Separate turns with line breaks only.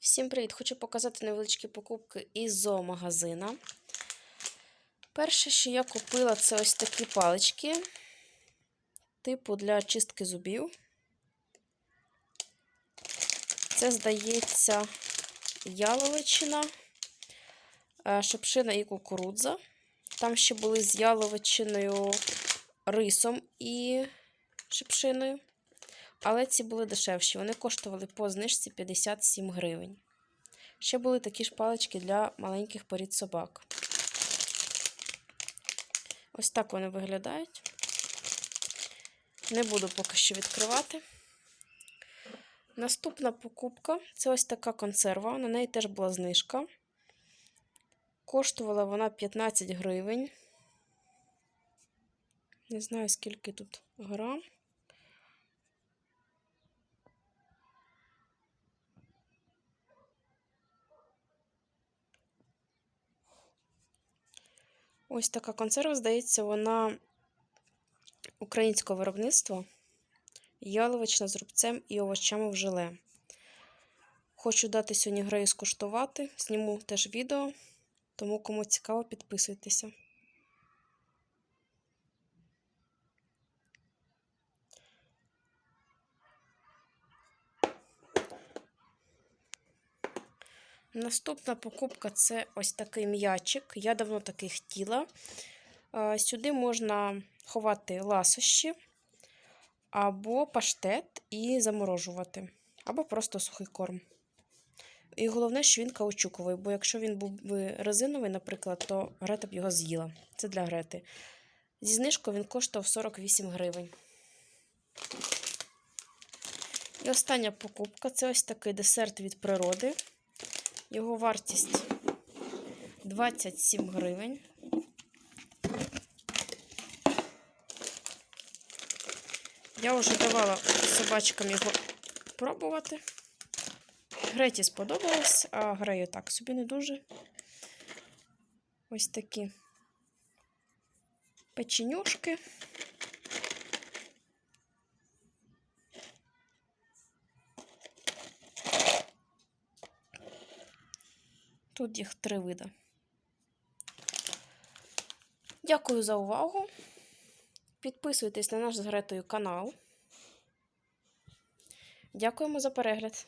Всім привіт! Хочу показати невеличкі покупки із зоомагазина. Перше, що я купила, це ось такі палички, типу для чистки зубів. Це, здається, яловичина, е, шипшина і кукурудза. Там ще були з яловичиною, рисом і шипшиною. Але ці були дешевші. Вони коштували по знижці 57 гривень. Ще були такі ж палички для маленьких порід собак. Ось так вони виглядають. Не буду поки що відкривати. Наступна покупка це ось така консерва. На неї теж була знижка. Коштувала вона 15 гривень. Не знаю, скільки тут грам. Ось така консерва, здається, вона українського виробництва. Яловична з рубцем і овочами в желе. Хочу дати сьогодні грею скуштувати. Зніму теж відео, тому кому цікаво, підписуйтеся. Наступна покупка це ось такий м'ячик. Я давно такий хотіла. Сюди можна ховати ласощі, або паштет і заморожувати, або просто сухий корм. І головне, що він каучуковий, бо якщо він був би резиновий, наприклад, то Грета б його з'їла. Це для Грети. Зі знижкою він коштував 48 гривень. І остання покупка це ось такий десерт від природи. Його вартість 27 гривень. Я вже давала собачкам його пробувати. Греті сподобалось, а грею так собі не дуже. Ось такі печенюшки. Тут їх три види. Дякую за увагу. Підписуйтесь на наш з Гретою канал. Дякуємо за перегляд.